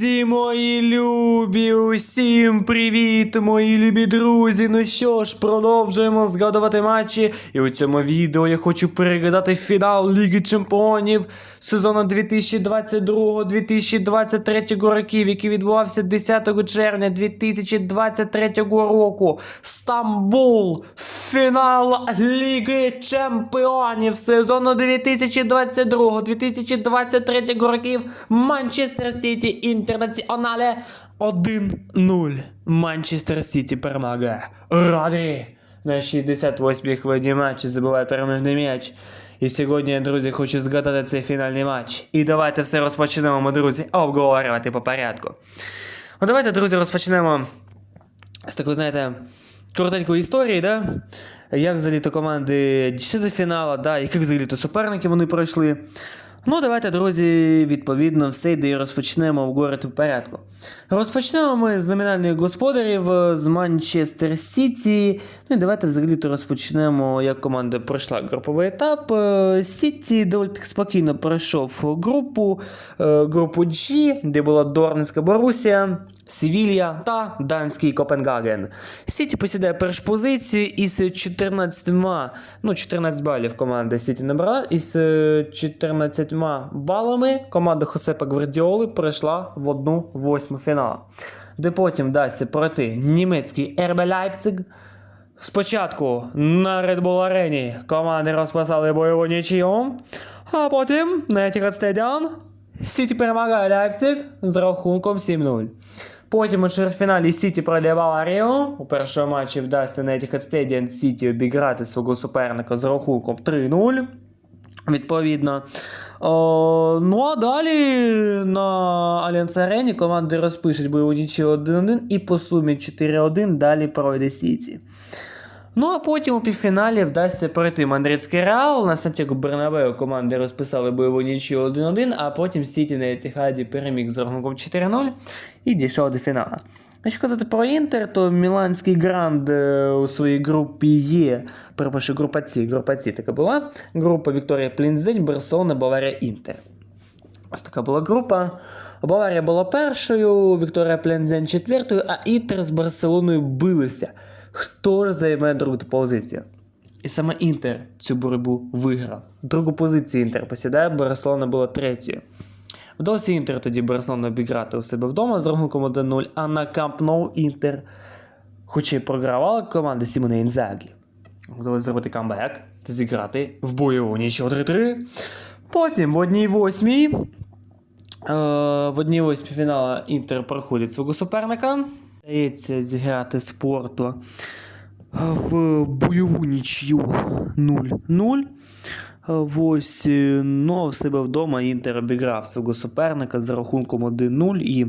Друзі, мої любі, усім привіт, мої любі друзі. Ну що ж, продовжуємо згадувати матчі. І у цьому відео я хочу переглядати фінал Ліги Чемпіонів сезону 2022-2023 років, який відбувався 10 червня 2023 року. Стамбул, фінал Ліги Чемпіонів сезону 2022-2023 років. Манчестер Сіті Інтернаціонале 1-0. Манчестер Сіті перемагає. Раді! На 68-й хвилині матчі забиває переможний м'яч. І сьогодні, друзі, хочу згадати цей фінальний матч. І давайте все розпочнемо, друзі, обговорювати по порядку. Ну давайте, друзі, розпочнемо з такої, знаєте, коротенької історії, да? Як взагалі то команди дійшли до фіналу, да? яких взагалі то суперники вони пройшли. Ну, давайте, друзі, відповідно, все йде і розпочнемо обговорити в порядку. Розпочнемо ми з номінальних господарів е, з Манчестер Сіті. Ну і давайте взагалі то розпочнемо, як команда пройшла груповий етап. Е, Сіті доволі таки спокійно пройшов групу, е, групу G, де була Дорнська Борусія. Севілья та данський Копенгаген. Сіті посідає першу позицію із 14, ну 14 балів команда Сіті набрала. Із е, 14 балами команда Хосепа Гвардіоли пройшла в одну восьму фіналу. Де потім вдасться пройти німецький Ербе Лейпциг. Спочатку на Red Bull арені команди розписали бойову нічию, а потім на Etihad Stadium Сіті перемагає Лейпциг з рахунком 7-0. Потім у чвертьфіналі Сіті пройде Ріо. У першому матчі вдасться на Etihad Stadium Сіті обіграти свого суперника з рахунком 3-0. Відповідно. О, ну а далі на Альянс Арені команди розпишуть бойову нічі 1-1 і по сумі 4-1 далі пройде Сіті. Ну а потім у півфіналі вдасться пройти Мандридський Реал. На Сантьяго Бернабеу команди розписали бойову нічию 1-1, а потім Сіті на Етіхаді переміг з рахунком 4-0 і дійшов до фіналу. Якщо казати про Інтер, то Міланський гранд е, у своїй групі є. Перепрошую, група Ці. Група Ці така була. Група Вікторія Плінзень, Барселона, Баварія, Інтер. Ось така була група. Баварія була першою, Вікторія Плінзень четвертою, а Інтер з Барселоною билися. Хто ж займе другу позицію? І саме Інтер цю боротьбу виграв. Другу позицію Інтер посідає, Барселона була третьою. Вдалося Інтер тоді Барселону обіграти у себе вдома з рахунком 1-0, а на Камп Ноу Інтер, хоч і програвала команда Сімоне Інзагі, вдалося зробити камбек та зіграти в бойову нічого 3-3. Потім в одній восьмій. е, В одній восьмій фінала Інтер проходить свого суперника. Дається зіграти спорту в бойову нічю 0-0. Ось, е, ну, в себе вдома Інтер обіграв свого суперника за рахунком 1-0 і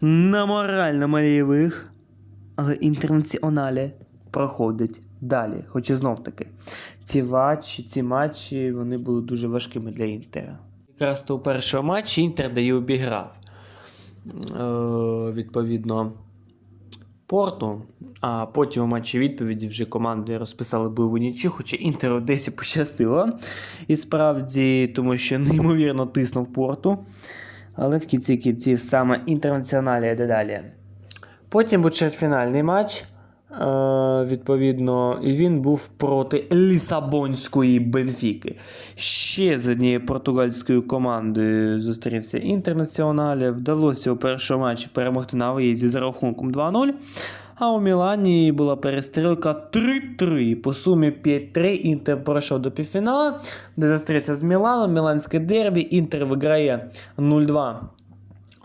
на морально малійових, але інтернаціоналі проходить далі. Хоч і знов таки, ці матчі, ці матчі вони були дуже важкими для Інтера. Якраз то у першому матчі Інтер дає обіграв. Е, відповідно. Порту, а потім у матчі відповіді вже команди розписали бойову нічю, хоча Інтеру десь пощастило. І справді, тому що неймовірно тиснув порту. Але в кінці кінців саме інтернаціоналі йде далі. Потім був фінальний матч. Е, відповідно, і він був проти Лісабонської Бенфіки. Ще з однією португальською командою зустрівся інтернаціоналі. Вдалося у першому матчі перемогти на виїзді за рахунком 2-0. А у Мілані була перестрілка 3-3. По сумі 5-3 Інтер пройшов до півфіналу, де зустрівся з Міланом, Міланське дербі. Інтер виграє 0-2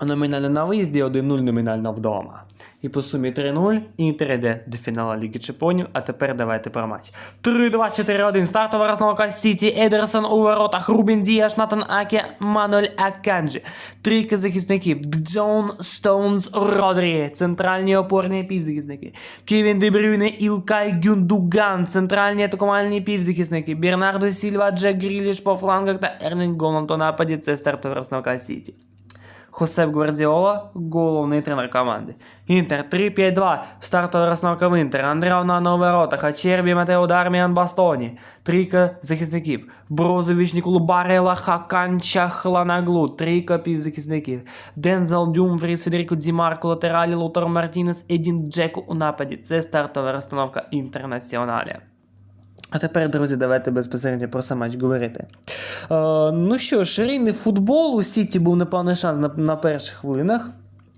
номінально на виїзді, 1-0 номінально вдома. І по сумі 3-0 Інтер йде до фіналу Ліги Чемпіонів, а тепер давайте про матч. 3-2-4-1. Стартова розновка Сіті, Едерсон у воротах, Рубін Діаш, Натан Аке, Мануель Аканджі. Трійка захисників. Джон Стоунс, Родрі. Центральні опорні півзахисники. Кевін Дебрюйне, Ілкай Гюндуган. Центральні атакувальні півзахисники. Бернардо Сільва, Джек Гріліш по флангах та Ерлінг Голланд у нападі. Це стартова розновка Сіті. Хосеп Гвардіола, головний тренер команди. Інтер 3-5-2, стартова розстановка в Інтер, Андреа Онана у воротах, Ачербі, Матео Дарміан, Бастоні, трійка захисників, Брозович, Ніколу Барела, Хакан Чахланаглу, трійка півзахисників, Дензел Дюмфріс, Федеріко Дзімарко, латералі, Лутор Мартінес, Едін Джеку у нападі. Це стартова розстановка Інтернаціоналі. А тепер, друзі, давайте безпосередньо про сам матч говорити. Е, ну що ж, рівний футбол у Сіті був непевний шанс на, на перших хвилинах.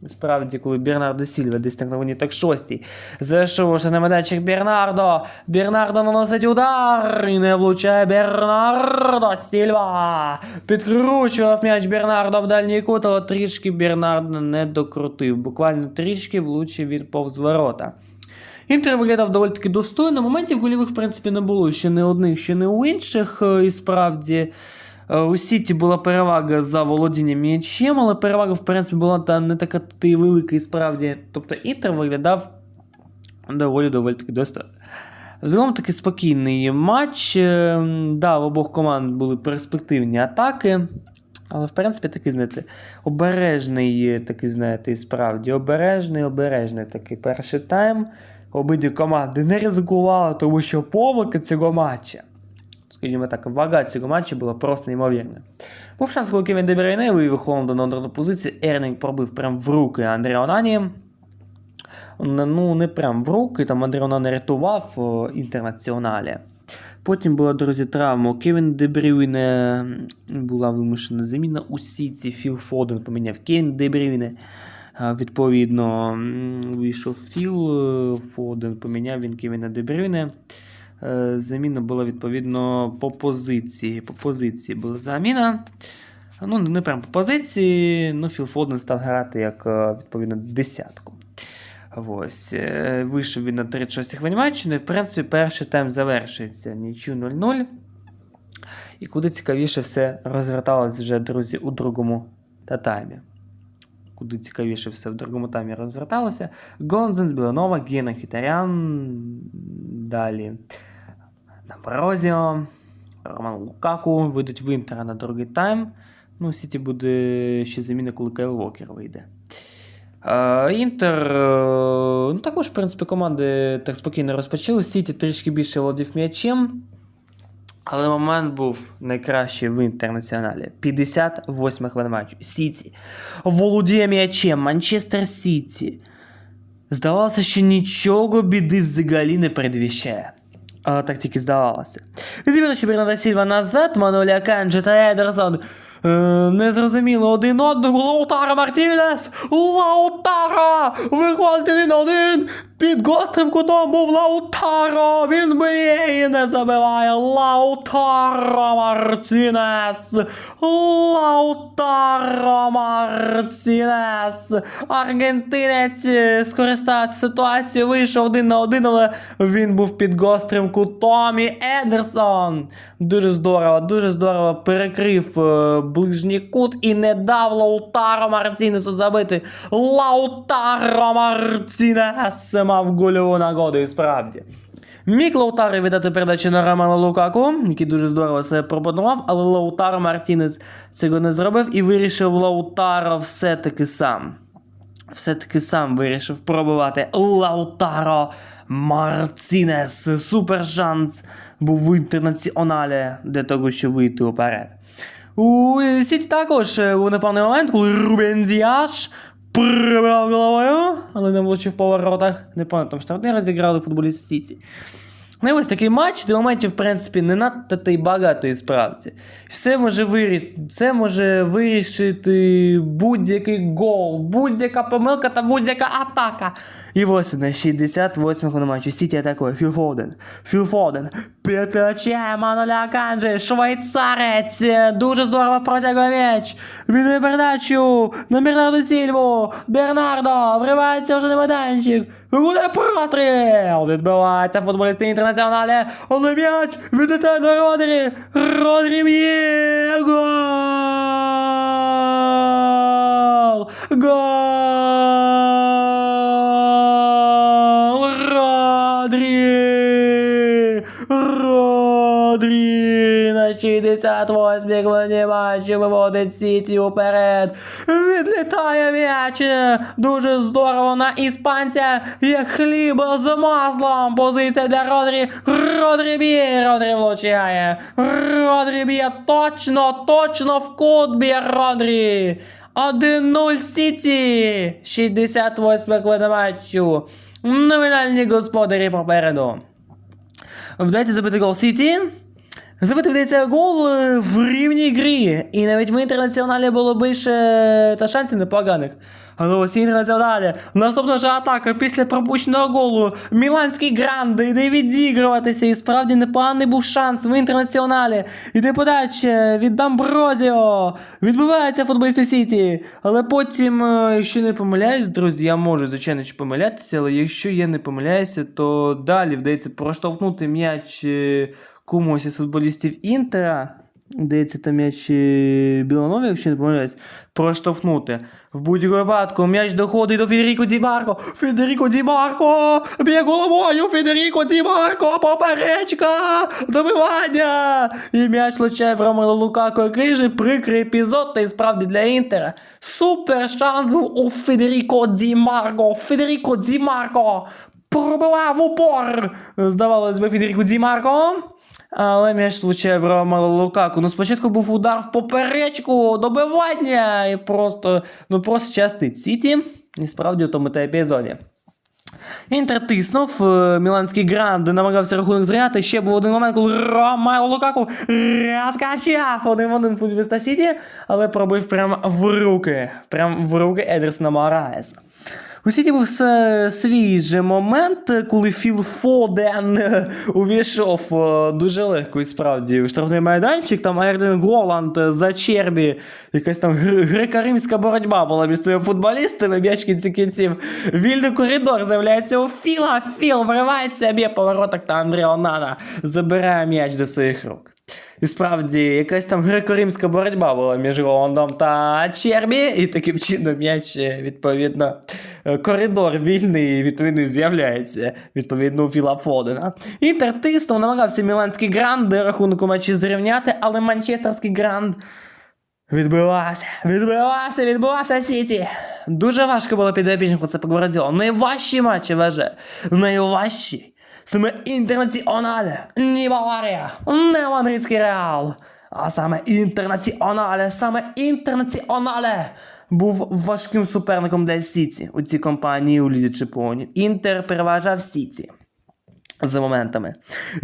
Справді, коли Бернардо Сільва десь так на вони так шостій. Зайшов уже на медачик Бернардо. Бернардо наносить удар і не влучає Бернардо Сільва. Підкручував м'яч Бернардо в дальній кут, але трішки Бернардо не докрутив. Буквально трішки влучив він повз ворота. Інтер виглядав доволі таки достойно. Моментів гольових, в принципі, не було ще не одних, ще не у інших. е, І справді е, у Сіті була перевага за володінням м'ячем, але перевага, в принципі, була та не така та й велика і справді. Тобто Інтер виглядав доволі доволі таки достойно. Взагалом такий спокійний матч. Е, Да, в обох команд були перспективні атаки. Але, в принципі, такий, знаєте, обережний, такий, знаєте, і справді обережний, обережний такий перший тайм. Обидві команди не ризикували, тому що помилки цього матча. Скажімо так, вага цього матчу була просто неймовірна. Був шанс, коли Кевін Дебрейне вивів Холланда на ударну позицію. Ернінг пробив прямо в руки Андреа Онані. Ну, не прям в руки, там Андреа Онані рятував о, інтернаціоналі. Потім була, друзі, травма. Кевін Дебрюйне була вимушена заміна у Сіті. Філ Фоден поміняв Кевін Дебрюйне. Відповідно, вийшов Філ е, Фоден, поміняв він Кевіна Дебрюйне. Е, Заміна була відповідно по позиції. По позиції була заміна. Ну, не прям по позиції. Ну, Філ Фоден став грати як е, відповідно десятку. Ось. Вийшов він на 36 хвилин матчу. Ну, в принципі, перший тайм завершується нічю 0-0. І куди цікавіше все розверталось вже, друзі, у другому та таймі. Куди цікавіше все в другому таймі розверталося. Гонзенс, Біланова, Гена Хітарян. Далі. Намброзіо, Роман Лукаку вийдуть в Інтера на другий тайм. Ну, Сіті буде ще заміна, коли Кайл Вокер вийде. Інтер, е, ну також, в принципі, команди так спокійно розпочали. Сіті трішки більше володів м'ячем. Але момент був найкращий в інтернаціоналі. 58 хвилин матчу. Сіті. Володіє м'ячем. Манчестер Сіті. Здавалося, що нічого біди взагалі не передвіщає. Але так тільки здавалося. Відвідувачі Бернарда Сільва назад, Мануеля Канджі та Едерсон. Е, незрозуміло один одному. Лаутаро Мартінес! Лаутаро! Виходить один один! Під гострим кутом був Лаутаро! Він б'є і не забиває! Лаутаро Мартінес! Лаутаро Мартінес! Аргентинець скористався ситуацією, вийшов один на один, але він був під гострим кутом і Едерсон. Дуже здорово, дуже здорово перекрив е, ближній кут і не дав Лаутаро Мартінесу забити. Лаутаро Мартінес мав гольову нагоду і справді. Міг Лаутаро віддати передачу на Романа Лукаку, який дуже здорово себе пропонував, але Лаутаро Мартінес цього не зробив і вирішив Лаутаро все-таки сам. Все-таки сам вирішив пробувати Лаутаро Мартінес. Супер шанс був в інтернаціоналі для того, щоб вийти уперед. У Сіті також е, був непевний момент, коли Рубен Діаш прибрав головою, але не влучив по воротах. Не пам'ятаю, там штрафний розіграли футболісти Сіті. Ну ось такий матч, де моментів, в принципі, не надто та й багато і справді. Все може, вирі... Все може вирішити будь-який гол, будь-яка помилка та будь-яка атака. І ось на 68-му матчі Сіті атакує Філ Фоден. Філ Фоден. П'ятаче Маноля Канджі, швейцарець. Дуже здорово протягує м'яч. Він передачу на Бернардо Сільву. Бернардо вривається вже на майданчик. Буде простріл! Відбивається футболісти інтернаціоналі. Але м'яч відлітає до Родрі. Родрі б'є. Гол! Гол! 68 хвилині матчу виводить Сіті уперед. Відлітає м'яч. Дуже здорово на іспанця. Як хліба з маслом. Позиція для Родрі. Родрі б'є. Родрі влучає. Родрі б'є точно, точно в кут б'є Родрі. 1-0 Сіті. 68 хвилина матчу. Номінальні господарі попереду. Вдається забити гол Сіті. Забити вдається гол е, в рівній грі. І навіть в інтернаціоналі було більше та шансів непоганих. Але ось інтернаціоналі. Наступна ж атака після пропущеного голу. Міланський гранд йде відігруватися. І справді непоганий був шанс в інтернаціоналі. Іде подача від Дамброзіо. Відбувається футболісти Сіті. Але потім, е, якщо не помиляюсь, друзі, я можу, звичайно, помилятися, але якщо я не помиляюся, то далі вдається проштовхнути м'яч е, комусь із футболістів Інтера. Здається, там м'яч е, Біланові, якщо не помиляюсь, проштовхнути. В будь-якому випадку м'яч доходить до Федеріко Ді Марко. Федеріко Ді Марко! Б'є головою! Федеріко Ді Марко! Поперечка! Добивання! І м'яч влучає в Ромело Лукако, же прикрий епізод, та й справді для Інтера. Супер шанс був у Федеріко Ді Марко! Федеріко Ді Марко! Пробивав упор! Здавалось би, Федеріко Ді Марко. Але м'яч влучає в Ромело Лукаку. Ну спочатку був удар в поперечку, добивання, і просто, ну просто щастить Сіті. І справді у тому та епізоді. Інтер тиснув, е, міланський гранд намагався рахунок зряти. Ще був один момент, коли Ромело Лукаку розкачав один в один футболіста Сіті, але пробив прямо в руки. Прямо в руки Едерсона Мораеса. У Сіті був свій же момент, коли Філ Фоден е, увійшов е, дуже легко і справді у штрафний майданчик. Там Ерден Голланд е, за чербі, якась там греко-римська боротьба була між цими футболістами, м'яч кінці кінців. Вільний коридор з'являється у Філа. Філ вривається, б'є по воротах та Андре Онана забирає м'яч до своїх рук. І справді, якась там греко-римська боротьба була між Голландом та Чербі, і таким чином м'яч, відповідно, коридор вільний, відповідно, з'являється, відповідно, у Філа Фодена. Інтер тиснув, намагався міланський гранд рахунок у матчі зрівняти, але манчестерський гранд відбивався, відбивався, відбивався Сіті. Дуже важко було підопічнику це Гвардіолу. Найважчі матчі вважаю. Найважчі. Саме інтернаціонале, не Баварія, не Мадридський Реал. А саме інтернаціонале, саме інтернаціонале був важким суперником для Сіті у цій компанії у Лізі Чемпіонів. Інтер переважав Сіті за моментами.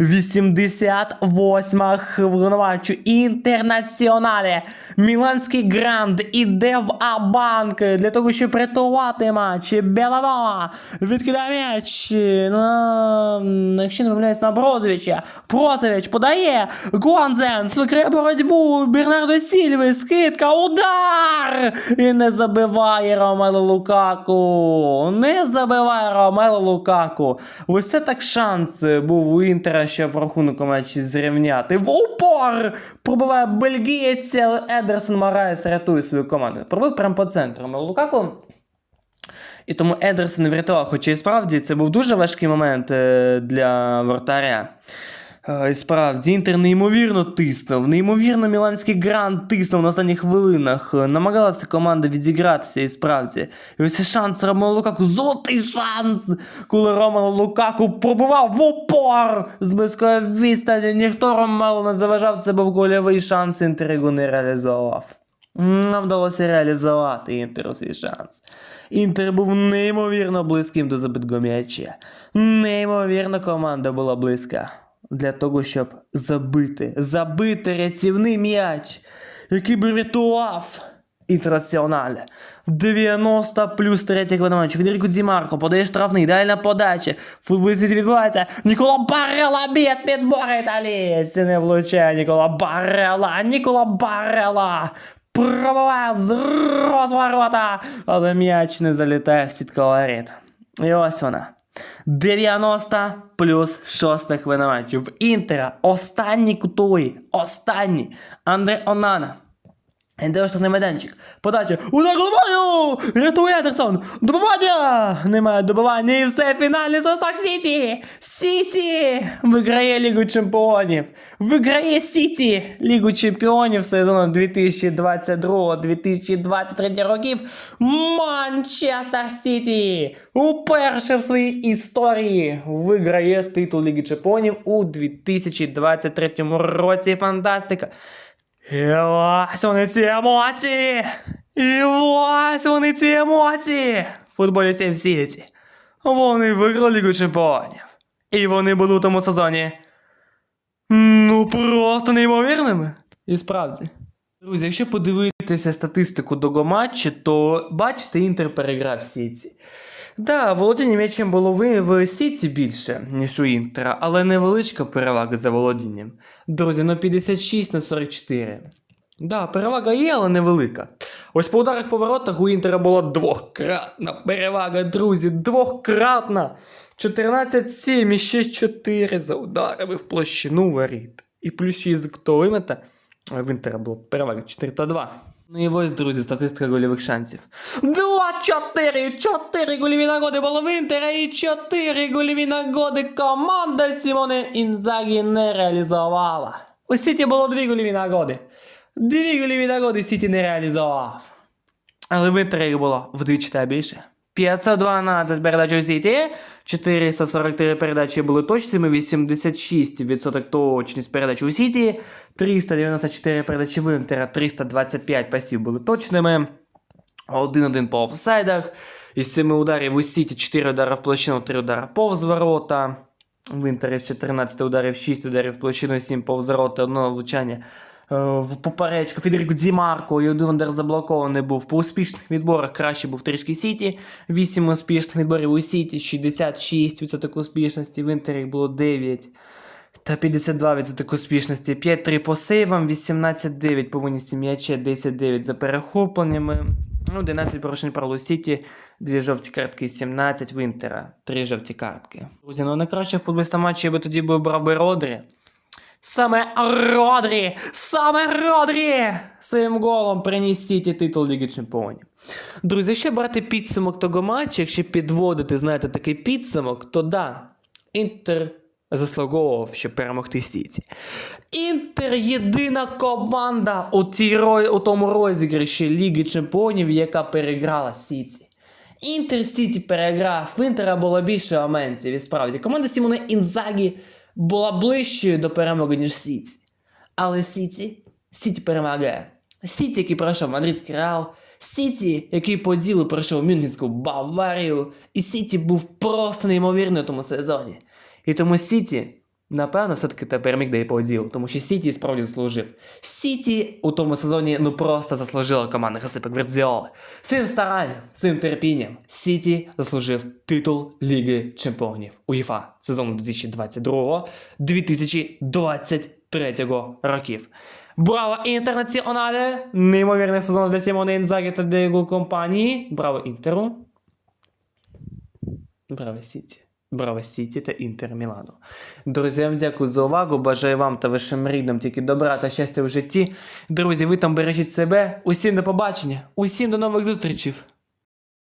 88 хвилина матчу інтернаціоналі. Міланський гранд іде в Абанк для того, щоб рятувати матч. Беладова відкидає м'яч на, якщо не помиляюсь, на Брозовича. Брозович подає. Гуанзенс викриє боротьбу. Бернардо Сільви, скидка, удар! І не забиває Ромело Лукаку. Не забиває Ромело Лукаку. Ось це так шанс був у Інтера, щоб рахунок матчі зрівняти. В упор! Пробиває бельгієць, але Едерсон Морайс рятує свою команду. Пробив прямо по центру Лукаку. І тому Едерсон врятував, хоча і справді це був дуже важкий момент е, для вратаря. Е, І справді, Інтер неймовірно тиснув, неймовірно міланський гранд тиснув на останніх хвилинах. Е, Намагалася команда відігратися і справді. І ось шанс Ромело Лукаку, золотий шанс, коли Ромело Лукаку пробував в упор з близької відстані. Ніхто Ромело не заважав, це був гольовий шанс, Інтер його не реалізував. Нам вдалося реалізувати Інтеру свій шанс. Інтер був неймовірно близьким до забитого м'яча. Неймовірно, команда була близька для того, щоб забити, забити рятівний м'яч, який би рятував Інтернаціональ. 90 плюс третя хвилина матчу. Федеріко Ді Марко подає штрафний, ідеальна подача. Футболісті відбувається. Нікола Барела б'є підбори італієць. Не влучає Нікола Барела. Нікола Барела. Пробиває з розворота. Але м'яч не залітає в сітку воріт. І ось вона. 90 плюс 6 хвилина Інтера останній кутовий. Останній. Андре Онана. Іде штрафний майданчик. Подача. Удар головою! Рятує Едерсон! Добивання! Немає добивання і все, фінальний зв'язок Сіті! Сіті! Виграє Лігу Чемпіонів! Виграє Сіті! Лігу Чемпіонів сезону 2022-2023 років. Манчестер Сіті! Уперше в своїй історії виграє титул Ліги Чемпіонів у 2023 році. Фантастика! І ось вони ці емоції! І ось вони ці емоції! Футболістів Сіті. Вони виграли Лігу Чемпіонів. І вони були у тому сезоні. Ну, просто неймовірними. І справді. Друзі, якщо подивитися статистику до матчу, то бачите, Інтер переграв Сіті. Да, володіння м'ячем було в Сіті більше, ніж у Інтера, але невеличка перевага за володінням. Друзі, ну 56 на 44. Да, перевага є, але невелика. Ось по ударах по воротах у Інтера була двократна перевага, друзі, двократна. 14-7 і 6-4 за ударами в площину воріт. І плюс 6 за кутовимета. В Інтера було перевага 4 та 2. Ну і ось, друзі, статистика гольових шансів. 2-4! 4 гольові нагоди було в Інтера і 4 гольові нагоди команда Сімоне Інзагі не реалізувала. У Сіті було 2 гольові нагоди. Дві гольові нагоди Сіті не реалізував. Але в Інтері їх було вдвічі та більше. 512 передач у Сіті, 443 передачі були точними, 86% точність передач у Сіті, 394 передачі в Інтера, 325 пасів були точними, 1-1 по офсайдах, із 7 ударів у Сіті 4 удари в площину, 3 удари повз ворота, в Інтері з 14 ударів, 6 ударів в площину, 7 повз ворота, 1 влучання в поперечку Федеріко Дзімарко і один удар заблокований був. По успішних відборах краще був трішки Сіті. 8 успішних відборів у Сіті, 66% успішності, в Інтері було 9 та 52% успішності. 5-3 по сейвам, 18-9 по винісі м'яча, 10-9 за перехопленнями. Ну, 11 порушень правил у Сіті, 2 жовті картки, 17 в Інтера, 3 жовті картки. Друзі, ну найкраще футболіста матчу я би тоді був брав би Родрі. Саме Родрі! Саме Родрі! Своїм голом приніс Сіті титул Ліги Чемпіонів. Друзі, якщо брати підсумок того матчу, якщо підводити, знаєте, такий підсумок, то да, Інтер заслуговував, щоб перемогти Сіті. Інтер єдина команда у, ро- у тому розіграші Ліги Чемпіонів, яка переграла Сіті. Інтер Сіті переграв, в Інтера було більше моментів, і справді. Команда Сімоне Інзагі була ближчою до перемоги, ніж Сіті. Але Сіті, Сіті перемагає. Сіті, який пройшов Мадридський Реал, Сіті, який по ділу пройшов Мюнхенську Баварію, і Сіті був просто неймовірний у тому сезоні. І тому Сіті, напевно, все-таки тепер міг дає по ділу, тому що Сіті справді заслужив. Сіті у тому сезоні ну просто заслужила команда Хасипа Гвардіоли. Своїм старанням, своїм терпінням Сіті заслужив титул Ліги Чемпіонів УЄФА сезону 2022-2023 років. Браво інтернаціонале! Неймовірний сезон для Сімоне Інзагі та для компанії. Браво Інтеру. Браво Сіті. Браво Сіті та Інтер Мілану. Друзі, вам дякую за увагу. Бажаю вам та вашим рідним тільки добра та щастя в житті. Друзі, ви там бережіть себе. Усім до побачення, усім до нових зустрічей.